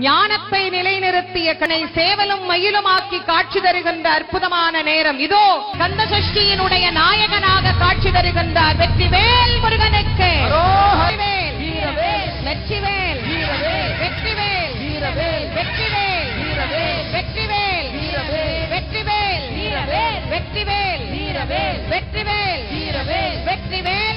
ஞானத்தை நிலைநிறுத்திய கனை சேவலும் மயிலுமாக்கி காட்சி தருகின்ற அற்புதமான நேரம் இதோ கந்த சஷ்டியினுடைய நாயகனாக காட்சி தருகின்றார் வெற்றிவேல் முருகனுக்கு வெற்றிவேல் வெற்றிவேல் வெற்றிவேல் வெற்றிவேல் வெற்றிவேல் வெற்றிவேல் வெற்றிவேல் வெற்றிவேல் வெற்றிவேல்